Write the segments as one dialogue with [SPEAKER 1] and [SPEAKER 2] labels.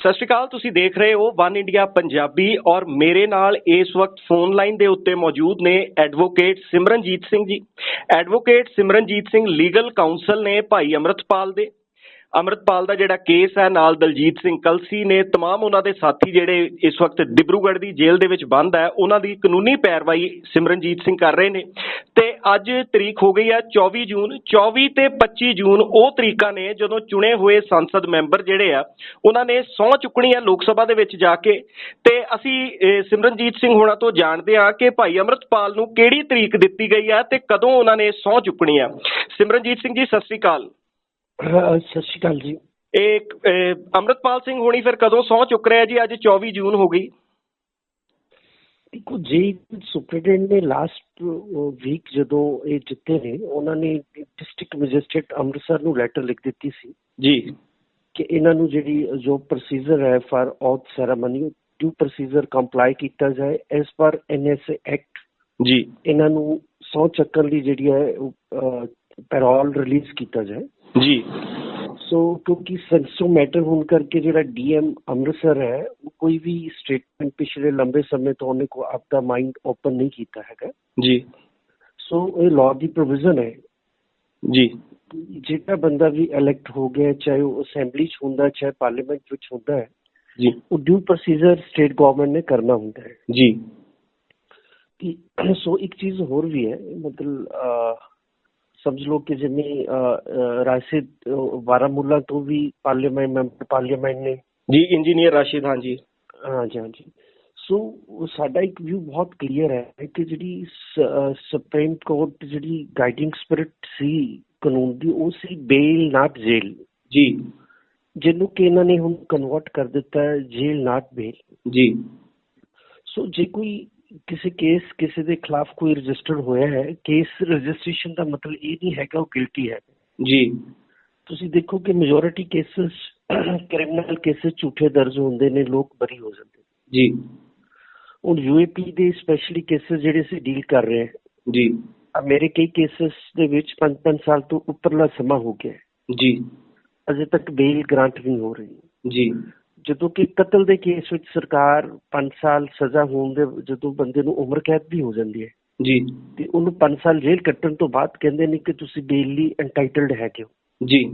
[SPEAKER 1] ਸਤਿ ਸ਼੍ਰੀ ਅਕਾਲ, ਤੁਸੀਂ ਦੇਖ ਰਹੇ ਹੋ ਵਨ ਇੰਡੀਆ ਪੰਜਾਬੀ ਔਰ ਮੇਰੇ ਨਾਲ ਇਸ ਵਕਤ ਫੋਨ ਲਾਈਨ ਦੇ ਉੱਤੇ ਮੌਜੂਦ ਨੇ advocate Simranjeet Singh ji. Advocate Simranjeet Singh legal counsel ਨੇ ਭਾਈ ਅਮਰਤਪਾਲ ਦੇ। ਅਮਰਤਪਾਲ ਦਾ ਜਿਹੜਾ ਕੇਸ ਹੈ ਨਾਲ ਦਲਜੀਤ ਸਿੰਘ ਕਲਸੀ ਨੇ तमाम ਉਹਨਾਂ ਦੇ ਸਾਥੀ ਜਿਹੜੇ ਇਸ ਵਕਤ ਡਿਬਰੂਗੜ੍ਹ ਦੀ ਜੇਲ੍ਹ ਦੇ ਵਿੱਚ ਬੰਦ ਹੈ ਉਹਨਾਂ ਦੀ ਕਾਨੂੰਨੀ ਪੈਰਵਾਈ ਸਿਮਰਨਜੀਤ ਸਿੰਘ ਕਰ ਰਹੇ ਨੇ ਤੇ ਅੱਜ ਤਰੀਕ ਹੋ ਗਈ ਹੈ 24 ਜੂਨ 24 ਤੇ 25 ਜੂਨ ਉਹ ਤਰੀਕਾਂ ਨੇ ਜਦੋਂ ਚੁਣੇ ਹੋਏ ਸੰਸਦ ਮੈਂਬਰ ਜਿਹੜੇ ਆ ਉਹਨਾਂ ਨੇ ਸਹੁੰ ਚੁੱਕਣੀ ਹੈ ਲੋਕ ਸਭਾ ਦੇ ਵਿੱਚ ਜਾ ਕੇ ਤੇ ਅਸੀਂ ਅਹ, ਸਿਮਰਨਜੀਤ ਸਿੰਘ ਹੋਣਾ ਤੋਂ ਜਾਣਦੇ ਹਾਂ ਕਿ ਭਾਈ ਅਮਰਤਪਾਲ ਨੂੰ ਕਿਹੜੀ ਤਰੀਕ ਦਿੱਤੀ ਗਈ ਹੈ ਤੇ ਕਦੋਂ ਉਹਨਾਂ ਨੇ ਸਹੁੰ ਚੁੱਕਣੀ ਹੈ ਸਿਮਰਨਜੀਤ ਸਿੰਘ ਜੀ ਸਤਿ ਸ਼੍ਰੀ ਅਕਾਲ
[SPEAKER 2] ਅਹ ਸਤਿ ਸ਼੍ਰੀ ਅਕਾਲ ਜੀ।
[SPEAKER 1] ਇਹ ਅੰਮ੍ਰਿਤਪਾਲ ਸਿੰਘ ਹੋਣੀ ਫਿਰ ਕਦੋਂ ਸਹੁੰ ਚੁੱਕ ਰਿਹਾ ਜੀ? ਅੱਜ 24 ਜੂਨ ਹੋ ਗਈ।
[SPEAKER 2] ਦੇਖੋ ਜੀ ਸੁਪਰਡੈਂਟ ਨੇ ਲਾਸਟ ਵੀਕ ਜਦੋਂ ਇਹ ਜਿੱਤੇ ਨੇ ਉਹਨਾਂ ਨੇ ਡਿਸਟ੍ਰਿਕਟ ਮੈਜਿਸਟ੍ਰੇਟ ਅੰਮ੍ਰਿਤਸਰ ਨੂੰ ਲੈਟਰ ਲਿਖ ਦਿੱਤੀ ਸੀ
[SPEAKER 1] ਜੀ।
[SPEAKER 2] ਕਿ ਇਹਨਾਂ ਨੂੰ ਜਿਹੜੀ ਜੋ ਪ੍ਰੋਸੀਜਰ ਹੈ for out ceremony due procedure comply ਕੀਤਾ ਜਾਏ। ਐਸ ਪਰ ਐਨਐਸਏ ਐਕਟ
[SPEAKER 1] ਜੀ।
[SPEAKER 2] ਇਹਨਾਂ ਨੂੰ ਸੌ ਚੱਕਰ ਦੀ ਜਿਹੜੀ ਹੈ ਪੈਰੋਲ ਰਿਲੀਜ਼ ਕੀਤਾ ਜਾਏ।
[SPEAKER 1] ਜੀ
[SPEAKER 2] ਸੋ ਕਿਉਂਕਿ ਸੈਂਸੋ ਮੈਟਰ ਹੋਣ ਕਰਕੇ ਜਿਹੜਾ ਡੀਐਮ ਅੰਮ੍ਰਿਤਸਰ ਹੈ ਉਹ ਕੋਈ ਵੀ ਸਟੇਟਮੈਂਟ ਪਿਛਲੇ ਲੰਬੇ ਸਮੇਂ ਤੋਂ ਉਹਨੇ ਕੋ ਆਪਦਾ ਮਾਈਂਡ ਓਪਨ ਨਹੀਂ ਕੀਤਾ ਹੈਗਾ
[SPEAKER 1] ਜੀ
[SPEAKER 2] ਸੋ ਇਹ ਲਾਅ ਦੀ ਪ੍ਰੋਵੀਜ਼ਨ ਹੈ
[SPEAKER 1] ਜੀ
[SPEAKER 2] ਜਿਹੜਾ ਬੰਦਾ ਵੀ ਇਲੈਕਟ ਹੋ ਗਿਆ ਚਾਹੇ ਉਹ ਅਸੈਂਬਲੀ 'ਚ ਹੁੰਦਾ ਚਾਹੇ ਪਾਰਲੀਮੈਂਟ ਵਿੱਚ ਹੁੰਦਾ ਹੈ
[SPEAKER 1] ਜੀ
[SPEAKER 2] ਉਹ ਡਿਊ ਪ੍ਰੋਸੀਜਰ ਸਟੇਟ ਗਵਰਨਮੈਂਟ ਨੇ ਕਰਨਾ ਹੁੰਦਾ ਹੈ
[SPEAKER 1] ਜੀ
[SPEAKER 2] ਕਿ ਸੋ ਇੱਕ ਚੀਜ਼ ਹੋਰ ਵੀ ਹੈ ਮਤਲਬ ਲਓ ਕਿ ਜਿਵੇਂ ਅਹ, ਅਹ, ਰਾਸ਼ਿਦ ਅਹ, ਬਾਰਾਮੂਲਾ ਤੋਂ ਵੀ ਪਾਰਲੀਮੈਂਟ ਮੈਂਬਰ ਪਾਰਲੀਮੈਂਟ ਨੇ।
[SPEAKER 1] ਜੀ ਇੰਜੀਨੀਅਰ ਰਾਸ਼ਿਦ ਹਾਂ ਜੀ
[SPEAKER 2] ਹਾਂਜੀ ਹਾਂਜੀ ਸੋ ਸਾਡਾ ਇੱਕ ਵਿਊ ਬਹੁਤ ਕਲੀਅਰ ਹੈ ਕਿ ਜਿਹੜੀ ਸੁਪਰੀਮ ਕੋਰਟ ਜਿਹੜੀ ਗਾਈਡਿੰਗ ਸਪਿਰਿਟ ਸੀ ਕਾਨੂੰਨ ਦੀ ਉਹ ਸੀ ਬੇਲ ਨਾਟ ਜੇਲ
[SPEAKER 1] ਜੀ।
[SPEAKER 2] ਜਿਹਨੂੰ ਕਿ ਇਹਨਾਂ ਨੇ ਹੁਣ ਕਨਵਰਟ ਕਰ ਦਿੱਤਾ ਹੈ ਜੇਲ ਨਾਟ ਬੇਲ
[SPEAKER 1] ਜੀ।
[SPEAKER 2] ਸੋ ਜੇ ਕੋਈ ਕਿਸੇ ਕੇਸ ਕਿਸੇ ਦੇ ਖਿਲਾਫ ਕੋਈ ਰਜਿਸਟਰਡ ਹੋਇਆ ਹੈ ਕੇਸ ਰਜਿਸਟ੍ਰੇਸ਼ਨ ਦਾ ਮਤਲਬ ਇਹ ਨਹੀਂ ਹੈਗਾ ਉਹ ਗਿਲਟੀ ਹੈ।
[SPEAKER 1] ਜੀ।
[SPEAKER 2] ਤੁਸੀਂ ਦੇਖੋ ਕਿ ਮੈਜੋਰਿਟੀ ਕੇਸਸ ਕ੍ਰਿਮੀਨਲ ਕੇਸਸ ਝੂਠੇ ਦਰਜ ਹੁੰਦੇ ਨੇ ਲੋਕ ਬਰੀ ਹੋ ਜਾਂਦੇ
[SPEAKER 1] ਜੀ।
[SPEAKER 2] ਹੁਣ ਯੂਏਪੀ ਦੇ ਸਪੈਸ਼ਲੀ ਕੇਸਸ ਜਿਹੜੇ ਅਸੀਂ ਡੀਲ ਕਰ ਰਹੇ ਹਾਂ
[SPEAKER 1] ਜੀ।
[SPEAKER 2] ਮੇਰੇ ਕਈ ਕੇਸਸ ਦੇ ਵਿੱਚ 5-5 ਸਾਲ ਤੋਂ ਉੱਪਰਲਾ ਸਮਾਂ ਹੋ ਗਿਆ।
[SPEAKER 1] ਜੀ।
[SPEAKER 2] ਅਜੇ ਤੱਕ ਬੇਲ ਗ੍ਰਾਂਟ ਨਹੀਂ ਹੋ ਰਹੀ
[SPEAKER 1] ਜੀ।
[SPEAKER 2] ਜਦੋਂ ਕਿ ਕਤਲ ਦੇ ਕੇਸ ਵਿੱਚ ਸਰਕਾਰ 5 ਸਾਲ ਸਜ਼ਾ ਹੋਣ ਦੇ ਜਦੋਂ ਬੰਦੇ ਨੂੰ ਉਮਰ ਕੈਦ ਵੀ ਹੋ ਜਾਂਦੀ ਹੈ।
[SPEAKER 1] ਜੀ।
[SPEAKER 2] ਤੇ ਉਹਨੂੰ 5 ਸਾਲ ਜੇਲ੍ਹ ਕੱਟਣ ਤੋਂ ਬਾਅਦ ਕਹਿੰਦੇ ਨੇ ਕਿ ਤੁਸੀਂ ਬੇਲ ਲਈ ਐਂਟਾਈਟਲਡ ਹੈਗੇ ਹੋ।
[SPEAKER 1] ਜੀ।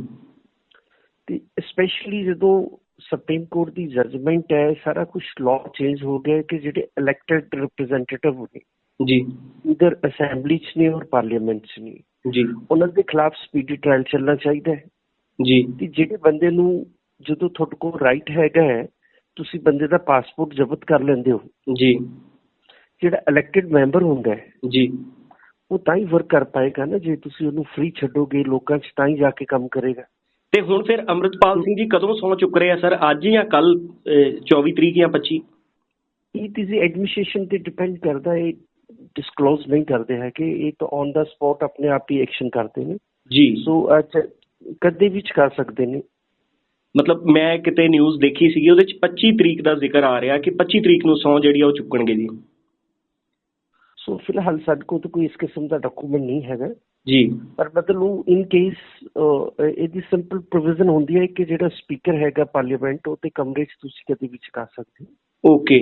[SPEAKER 2] ਤੇ ਸਪੈਸ਼ਲੀ ਜਦੋਂ ਸੁਪਰੀਮ ਕੋਰਟ ਦੀ ਜਜਮੈਂਟ ਹੈ ਸਾਰਾ ਕੁਝ ਲਾਅ ਚੇਂਜ ਹੋ ਗਿਆ ਕਿ ਜਿਹੜੇ ਇਲੈਕਟਡ ਰਿਪਰੈਜ਼ੈਂਟੇਟਿਵ ਨੇ
[SPEAKER 1] ਜੀ।
[SPEAKER 2] ਇਧਰ ਅਸੈਂਬਲੀ 'ਚ ਨੇ ਔਰ ਪਾਰਲੀਮੈਂਟ 'ਚ ਨੇ
[SPEAKER 1] ਜੀ।
[SPEAKER 2] ਉਹਨਾਂ ਦੇ ਖਿਲਾਫ ਸਪੀਡੀ ਟ੍ਰਾਇਲ ਚੱਲਣਾ ਚਾਹੀਦਾ ਹੈ।
[SPEAKER 1] ਜੀ।
[SPEAKER 2] ਕਿ ਜਿਹੜੇ ਬੰਦੇ ਨੂੰ ਜਦੋਂ ਤੁਹਾਡੇ ਕੋਲ ਰਾਈਟ ਹੈਗਾ ਹੈ ਤੁਸੀਂ ਬੰਦੇ ਦਾ ਪਾਸਪੋਰਟ ਜ਼ਬਤ ਕਰ ਲੈਂਦੇ ਹੋ।
[SPEAKER 1] ਜੀ।
[SPEAKER 2] ਜਿਹੜਾ ਇਲੈਕਟਡ ਮੈਂਬਰ ਹੁੰਦਾ ਹੈ
[SPEAKER 1] ਜੀ।
[SPEAKER 2] ਉਹ ਤਾਂ ਹੀ ਵਰਕ ਕਰ ਪਾਏਗਾ ਨਾ ਜੇ ਤੁਸੀਂ ਉਹਨੂੰ ਫ੍ਰੀ ਛੱਡੋਗੇ ਲੋਕਾਂ 'ਚ ਤਾਂ ਹੀ ਜਾ ਕੇ ਕੰਮ ਕਰੇਗਾ।
[SPEAKER 1] ਤੇ ਹੁਣ ਫਿਰ ਅੰਮ੍ਰਿਤਪਾਲ ਸਿੰਘ ਜੀ ਕਦੋਂ ਸਹੁੰ ਚੁੱਕ ਰਹੇ ਆ ਸਰ? ਅੱਜ ਜਾਂ ਕੱਲ 24 ਤਰੀਕ ਜਾਂ 25
[SPEAKER 2] ਇਹ ਕਿਸੇ ਐਡਮਿਨਿਸਟ੍ਰੇਸ਼ਨ ਤੇ ਡਿਪੈਂਡ ਕਰਦਾ ਹੈ ਡਿਸਕਲੋਜ਼ ਨਹੀਂ ਕਰਦੇ ਹੈ ਕਿ ਇਹ ਤਾਂ ਔਨ ਦਾ ਸਪੌਟ ਆਪਣੇ ਆਪ ਹੀ ਐਕਸ਼ਨ ਕਰਦੇ ਨੇ।
[SPEAKER 1] ਜੀ।
[SPEAKER 2] ਸੋ ਕਦੇ ਵੀ ਕਰ ਸਕਦੇ ਨੇ।
[SPEAKER 1] ਮਤਲਬ ਮੈਂ ਕਿਤੇ ਨਿਊਜ਼ ਦੇਖੀ ਸੀਗੀ ਉਹਦੇ ਚ 25 ਤਰੀਕ ਦਾ ਜ਼ਿਕਰ ਆ ਰਿਹਾ ਕਿ 25 ਤਰੀਕ ਨੂੰ ਸਹੁੰ ਜਿਹੜੀ ਆ ਉਹ ਚੁੱਕਣਗੇ ਜੀ।
[SPEAKER 2] ਸੋ ਫਿਲਹਾਲ ਸਾਡੇ ਕੋਲ ਤਾਂ ਕੋਈ ਇਸ ਕਿਸਮ ਦਾ ਡਾਕੂਮੈਂਟ ਨਹੀਂ ਹੈਗਾ।
[SPEAKER 1] ਜੀ।
[SPEAKER 2] ਪਰ ਮਤਲਬ ਇਨ ਕੇਸ ਇਹਦੀ ਸਿੰਪਲ ਪ੍ਰੋਵੀਜ਼ਨ ਹੁੰਦੀ ਹੈ ਕਿ ਜਿਹੜਾ ਸਪੀਕਰ ਹੈਗਾ ਪਾਰਲੀਮੈਂਟ ਉਹ ਤੇ ਕਮਰੇ 'ਚ ਤੁਸੀਂ ਕਦੇ ਵੀ ਚੁਕਾ ਸਕਦੇ ਹੋ।
[SPEAKER 1] ਓਕੇ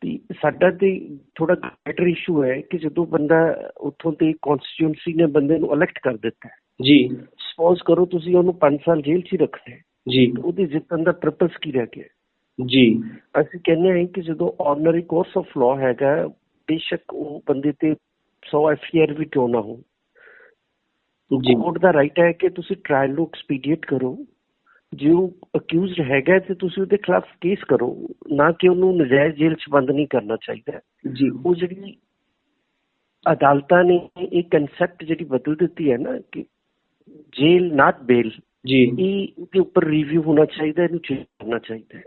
[SPEAKER 2] ਤੇ ਸਾਡਾ ਤੇ ਥੋੜਾ ਗ੍ਰੇਟਰ ਇਸ਼ੂ ਹੈ ਕਿ ਜਦੋਂ ਬੰਦਾ ਉੱਥੋਂ ਤੇ ਕਨਸਟੀਟਿਊਂਸੀ ਨੇ ਬੰਦੇ ਨੂੰ ਇਲੈਕਟ ਕਰ ਦਿੱਤਾ
[SPEAKER 1] ਜੀ।
[SPEAKER 2] ਸਪੋਜ਼ ਕਰੋ ਤੁਸੀਂ ਉਹਨੂੰ 5 ਸਾਲ ਜੇਲ੍ਹ 'ਚ ਹੈ।
[SPEAKER 1] ਜੀ।
[SPEAKER 2] ਉਹਦੇ ਜਿੱਤਣ ਦਾ ਪਰਪਸ ਕੀ ਰਹਿ ਗਿਆ
[SPEAKER 1] ਜੀ।
[SPEAKER 2] ਅਸੀਂ ਕਹਿੰਦੇ ਹਾਂ ਕਿ ਜਦੋਂ ਆਰਡੀਨਰੀ ਕੋਰਸ ਆਫ ਲਾਅ ਹੈਗਾ ਬੇਸ਼ੱਕ ਉਹ ਬੰਦੇ ਤੇ 100 ਐਫਆਰ ਵੀ ਕਿਉਂ ਨਾ ਹੋ
[SPEAKER 1] ਜੀ।
[SPEAKER 2] ਕੋਰਟ ਦਾ ਰਾਈਟ ਹੈ ਕਿ ਤੁਸੀਂ ਟ੍ਰਾਇਲ ਨੂੰ ਐਕਸਪੀਡੀਏਟ ਕਰੋ। ਜੇ ਉਹ ਅਕਿਊਜ਼ਡ ਹੈਗਾ ਤੇ ਤੁਸੀਂ ਉਹਦੇ ਖਿਲਾਫ ਕੇਸ ਕਰੋ। ਨਾ ਕਿ ਉਹਨੂੰ ਨਜਾਇਜ਼ ਜੇਲ੍ਹ 'ਚ ਬੰਦ ਨਹੀਂ ਕਰਨਾ ਚਾਹੀਦਾ।
[SPEAKER 1] ਜੀ।
[SPEAKER 2] ਉਹ ਜਿਹੜੀ ਅਦਾਲਤਾਂ ਨੇ ਇਹ ਕਨਸੈਪਟ ਜਿਹੜੀ ਬਦਲ ਦਿੱਤੀ ਹੈ ਨਾ ਕਿ ਜੇਲ ਨਾਟ ਬੇਲ
[SPEAKER 1] ਜੀ।
[SPEAKER 2] ਇਹ ਦੇ ਉੱਪਰ ਰਿਵਿਊ ਹੋਣਾ ਚਾਹੀਦਾ ਇਹਨੂੰ ਚੇਂਜ ਕਰਨਾ ਚਾਹੀਦਾ ਹੈ।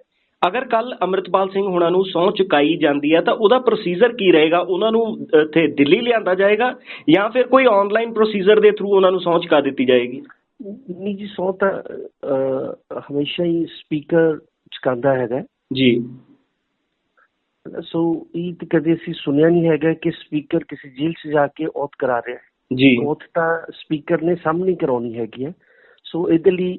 [SPEAKER 1] ਅਗਰ ਕੱਲ ਅਮਰਿਤਪਾਲ ਸਿੰਘ ਹੁਣਾਂ ਨੂੰ ਸਹੁੰ ਚੁਕਾਈ ਜਾਂਦੀ ਹੈ ਤਾਂ ਉਹਦਾ ਪ੍ਰੋਸੀਜਰ ਕੀ ਰਹੇਗਾ? ਉਹਨਾਂ ਨੂੰ ਇੱਥੇ ਦਿੱਲੀ ਲਿਆਂਦਾ ਜਾਏਗਾ ਜਾਂ ਫਿਰ ਕੋਈ ਆਨਲਾਈਨ ਪ੍ਰੋਸੀਜਰ ਦੇ ਥਰੂ ਉਹਨਾਂ ਨੂੰ ਸਹੁੰ ਚੁਕਾ ਦਿੱਤੀ ਜਾਏਗੀ?
[SPEAKER 2] ਨਹੀਂ ਜੀ ਸੌ ਤਾਂ ਹਮੇਸ਼ਾ ਹੀ ਸਪੀਕਰ ਚੁਕਾਉਂਦਾ ਹੈਗਾ।
[SPEAKER 1] ਜੀ।
[SPEAKER 2] ਸੋ ਇਹ ਤਾਂ ਕਦੇ ਅਸੀਂ ਸੁਣਿਆ ਨਹੀਂ ਹੈਗਾ ਕਿ ਸਪੀਕਰ ਕਿਸੇ ਜੇਲ੍ਹ 'ਚ ਜਾ ਕੇ ਔਤ ਕਰਾ ਰਿਹਾ ਹੈ।
[SPEAKER 1] ਜੀ।
[SPEAKER 2] ਔਤ ਤਾਂ ਸਪੀਕਰ ਨੇ ਸਾਹਮਣੇ ਕਰਾਉਣੀ ਹੈਗੀ ਹੈ। ਸੋ ਇਹਦੇ ਲਈ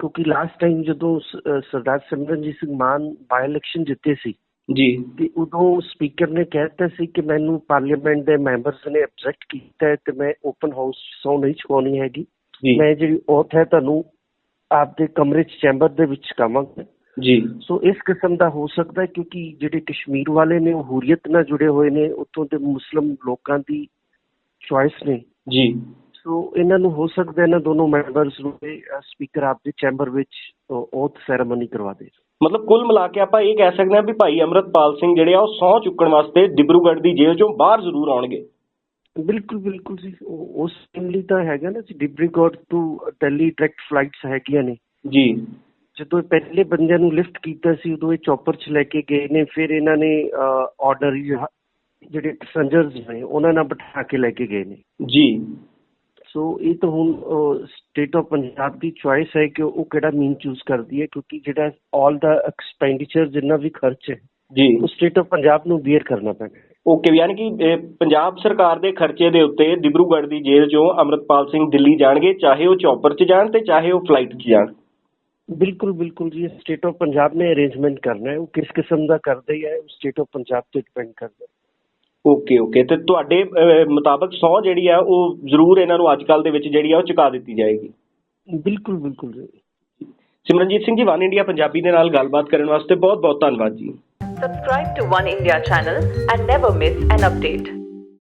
[SPEAKER 2] ਕਿਉਂਕਿ ਲਾਸਟ ਟਾਈਮ ਜਦੋਂ ਸਰਦਾਰ ਸਿਮਰਨਜੀਤ ਸਿੰਘ ਮਾਨ ਬਾਈ ਇਲੈਕਸ਼ਨ ਜਿੱਤੇ ਸੀ
[SPEAKER 1] ਜੀ
[SPEAKER 2] ਤੇ ਉਦੋਂ ਸਪੀਕਰ ਨੇ ਕਹਿਤਾ ਸੀ ਕਿ ਮੈਨੂੰ ਪਾਰਲੀਮੈਂਟ ਦੇ ਮੈਂਬਰਸ ਨੇ ਅਬਜੈਕਟ ਕੀਤਾ ਹੈ ਤੇ ਮੈਂ ਓਪਨ ਹਾਊਸ ਸੌ ਨਹੀਂ ਚੁਕਾਉਣੀ ਹੈਗੀ ਮੈਂ ਜਿਹੜੀ ਓਥ ਹੈ ਤੁਹਾਨੂੰ ਆਪਦੇ ਕਮਰੇ 'ਚ ਚੈਂਬਰ ਦੇ ਵਿੱਚ ਕਵਾਂਗਾ
[SPEAKER 1] ਜੀ
[SPEAKER 2] ਸੋ ਇਸ ਕਿਸਮ ਦਾ ਹੋ ਸਕਦਾ ਹੈ ਕਿਉਂਕਿ ਜਿਹੜੇ ਕਸ਼ਮੀਰ ਵਾਲੇ ਨੇ ਉਹ ਹੁਰੀਅਤ ਨਾਲ ਜੁੜੇ ਹੋਏ ਨੇ ਉੱਥੋਂ ਦੇ ਮੁਸਲਮ ਲੋਕਾਂ ਦੀ ਚੁਆਇਸ ਨੇ
[SPEAKER 1] ਜੀ
[SPEAKER 2] ਸੋ ਇਹਨਾਂ ਨੂੰ ਹੋ ਸਕਦਾ ਇਹਨਾਂ ਦੋਨੋਂ ਮੈਂਬਰਸ ਨੂੰ ਸਪੀਕਰ ਆਪਦੇ ਚੈਂਬਰ ਵਿੱਚ ਓਥ ਸੈਰੇਮਨੀ ਕਰਵਾ ਦੇ।
[SPEAKER 1] ਮਤਲਬ ਕੁੱਲ ਮਿਲਾ ਕੇ ਆਪਾਂ ਇਹ ਕਹਿ ਸਕਦੇ ਹਾਂ ਵੀ ਭਾਈ ਅਮਰਤਪਾਲ ਸਿੰਘ ਜਿਹੜੇ ਆ ਉਹ ਸਹੁੰ ਚੁੱਕਣ ਵਾਸਤੇ ਡਿਬਰੂਗੜ੍ਹ ਦੀ ਜੇਲ੍ਹ ਚੋਂ ਬਾਹਰ ਜ਼ਰੂਰ ਆਉਣਗੇ।
[SPEAKER 2] ਬਿਲਕੁਲ ਬਿਲਕੁਲ ਜੀ। ਉਸ ਲਈ ਤਾਂ ਹੈਗਾ ਨਾ ਜੀ ਡਿਬਰੀਗੜ੍ਹ ਤੋਂ ਦਿੱਲੀ ਡਾਇਰੈਕਟ ਫਲਾਈਟਸ ਹੈਗੀਆਂ ਨੇ।
[SPEAKER 1] ਜੀ।
[SPEAKER 2] ਜਦੋਂ ਇਹ ਪਹਿਲੇ ਬੰਦਿਆਂ ਨੂੰ ਲਿਫਟ ਕੀਤਾ ਸੀ ਉਦੋਂ ਇਹ ਚੌਪਰ 'ਚ ਲੈ ਕੇ ਗਏ ਨੇ ਫਿਰ ਇਹਨਾਂ ਨੇ ਆਰਡਰ ਜਿਹੜੇ ਪੈਸੰਜਰਸ ਨੇ ਉਹਨਾਂ ਨਾਲ ਬਿਠਾ ਕੇ ਲੈ ਕੇ ਗਏ ਨੇ।
[SPEAKER 1] ਜੀ।
[SPEAKER 2] ਸੋ ਇਹ ਤਾਂ ਹੁਣ ਸਟੇਟ ਆਫ ਪੰਜਾਬ ਦੀ ਚੁਆਇਸ ਹੈ ਕਿ ਉਹ ਕਿਹੜਾ ਮੀਨ ਚੂਜ਼ ਕਰਦੀ ਹੈ ਕਿਉਂਕਿ ਜਿਹੜਾ ਆਲ ਦਾ ਐਕਸਪੈਂਡੀਚਰ ਜਿੰਨਾ ਵੀ ਖਰਚ ਹੈ
[SPEAKER 1] ਜੀ।
[SPEAKER 2] ਉਹ ਸਟੇਟ ਆਫ ਪੰਜਾਬ ਨੂੰ ਬੀਅਰ ਕਰਨਾ ਹੈ
[SPEAKER 1] ਓਕੇ ਯਾਨੀ ਕਿ ਪੰਜਾਬ ਸਰਕਾਰ ਦੇ ਖਰਚੇ ਦੇ ਉੱਤੇ ਡਿਬਰੂਗੜ੍ਹ ਦੀ ਜੇਲ੍ਹ ਚੋਂ ਅਮਰਤਪਾਲ ਸਿੰਘ ਦਿੱਲੀ ਜਾਣਗੇ ਚਾਹੇ ਉਹ ਚੌਪਰ 'ਚ ਜਾਣ ਤੇ ਚਾਹੇ ਉਹ ਫਲਾਈਟ 'ਚ ਜਾਣ।
[SPEAKER 2] ਬਿਲਕੁਲ ਬਿਲਕੁਲ ਜੀ ਸਟੇਟ ਆਫ ਪੰਜਾਬ ਨੇ ਅਰੇਂਜਮੈਂਟ ਕਰਨਾ ਹੈ ਉਹ ਕਿਸ ਕਿਸਮ ਦਾ ਕਰਦੇ ਹੈ ਉਹ ਸਟੇਟ ਆਫ ਪੰਜਾਬ ਤੇ ਡਿਪੈਂਡ ਕਰਦਾ ਹੈ।
[SPEAKER 1] ਓਕੇ ਓਕੇ ਤੇ ਤੁਹਾਡੇ ਅਹ, ਮੁਤਾਬਕ ਸਹੁੰ ਜਿਹੜੀ ਆ ਉਹ ਜ਼ਰੂਰ ਇਹਨਾਂ ਨੂੰ ਅੱਜ ਕੱਲ ਦੇ ਵਿੱਚ ਜਿਹੜੀ ਆ ਉਹ ਚੁਕਾ ਦਿੱਤੀ ਜਾਏਗੀ।
[SPEAKER 2] ਬਿਲਕੁਲ ਬਿਲਕੁਲ ਜੀ।
[SPEAKER 1] ਸਿਮਰਨਜੀਤ ਸਿੰਘ ਜੀ ਵਨ ਇੰਡੀਆ ਪੰਜਾਬੀ ਦੇ ਨਾਲ ਗੱਲਬਾਤ ਕਰਨ ਵਾਸਤੇ ਬਹੁਤ ਬਹੁਤ ਧੰਨਵਾਦ ਜੀ।
[SPEAKER 3] Subscribe to One India channel and never miss an update.